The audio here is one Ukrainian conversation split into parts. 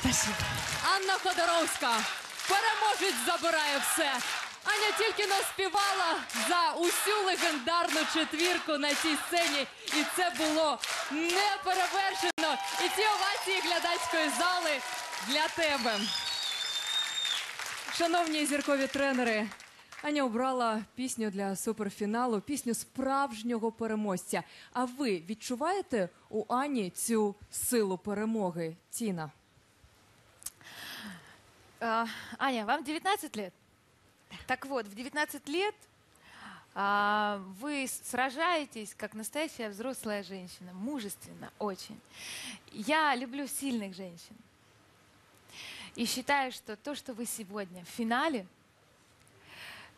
Спасибо. Анна Ходоровська. Переможець забирає все. Аня тільки наспівала за усю легендарну четвірку на цій сцені, і це було неперевершено. І ці овації глядацької зали для тебе. Шановні зіркові тренери, Аня обрала пісню для суперфіналу, пісню справжнього переможця. А ви відчуваєте у Ані цю силу перемоги? Тіна? А, Аня, вам 19 лет? Так вот, в 19 лет а, вы сражаетесь как настоящая взрослая женщина, мужественно очень. Я люблю сильных женщин. И считаю, что то, что вы сегодня в финале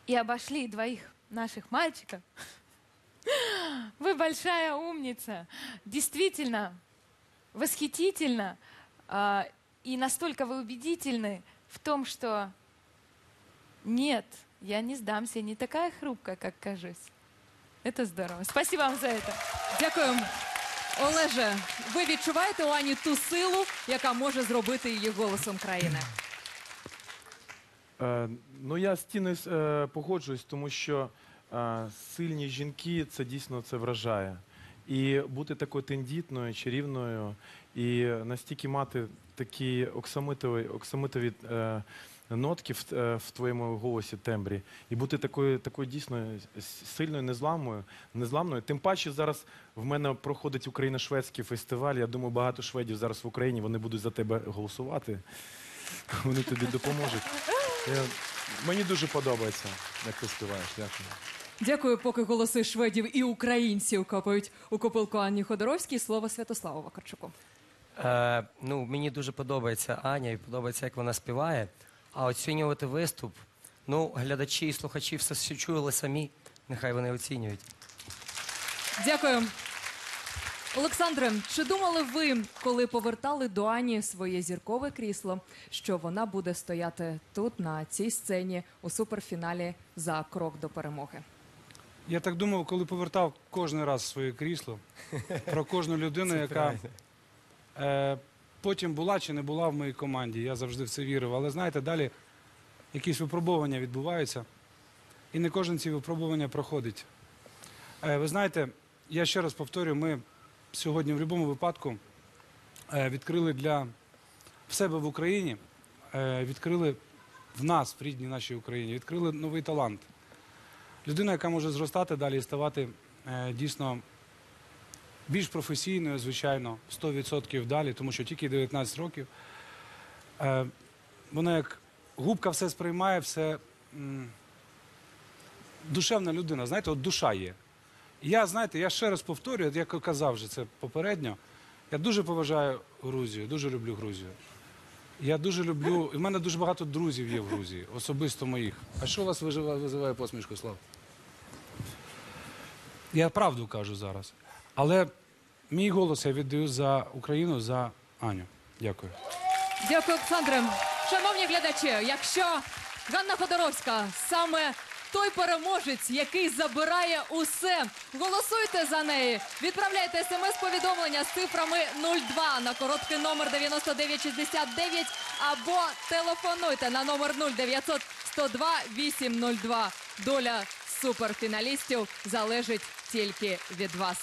и обошли двоих наших мальчиков, вы большая умница. Действительно, восхитительно. а, и настолько вы убедительны в том, что нет, я не сдамся, не такая хрупкая, как кажусь. Это здорово. Спасибо вам за это. Дякую. Олеже, ви відчуваєте у Ані ту силу, яка може зробити її голосом країни? Е, ну я з Тіною е, погоджуюсь, тому що е, сильні жінки це дійсно це вражає. І бути такою тендітною, чарівною, і настільки мати такі оксамитові, оксамитові е, нотки в, е, в твоєму голосі тембрі, і бути такою, такою дійсно сильною, незламною, незламною. Тим паче зараз в мене проходить україно-шведський фестиваль. Я думаю, багато шведів зараз в Україні вони будуть за тебе голосувати. Вони тобі допоможуть. Я- Мені дуже подобається, як ти співаєш. Дякую. Дякую, поки голоси шведів і українців копають у копилку Анні Ходоровській. Слово Святославу Вакарчуку. Е, ну, мені дуже подобається Аня і подобається, як вона співає. А оцінювати виступ, ну, глядачі і слухачі все чули самі. Нехай вони оцінюють. Дякую. Олександре, чи думали ви, коли повертали до Ані своє зіркове крісло, що вона буде стояти тут, на цій сцені, у суперфіналі за крок до перемоги? Я так думав, коли повертав кожен раз своє крісло про кожну людину, яка е, потім була чи не була в моїй команді. Я завжди в це вірив. Але знаєте, далі якісь випробування відбуваються, і не кожен ці випробування проходить. Е, ви знаєте, я ще раз повторюю, ми сьогодні в будь-якому випадку е, відкрили для себе в Україні, е, відкрили в нас, в рідній нашій Україні, відкрили новий талант. Людина, яка може зростати далі і ставати е, дійсно більш професійною, звичайно, 100% далі, тому що тільки 19 років. Е, вона як губка все сприймає, все душевна людина. Знаєте, от душа є. Я, знаєте, я ще раз повторюю, як казав вже це попередньо. Я дуже поважаю Грузію, дуже люблю Грузію. Я дуже люблю, і в мене дуже багато друзів є в Грузії, особисто моїх. А що вас вижива- визиває посмішку, Слав? Я правду кажу зараз. Але мій голос я віддаю за Україну, за Аню. Дякую. Дякую, Олександре. Шановні глядачі, якщо Ганна Ходоровська саме той переможець, який забирає усе, голосуйте за неї. Відправляйте смс-повідомлення з цифрами 02 на короткий номер 9969 або телефонуйте на номер 0900 102 802. Доля суперфіналістів залежить тільки від вас.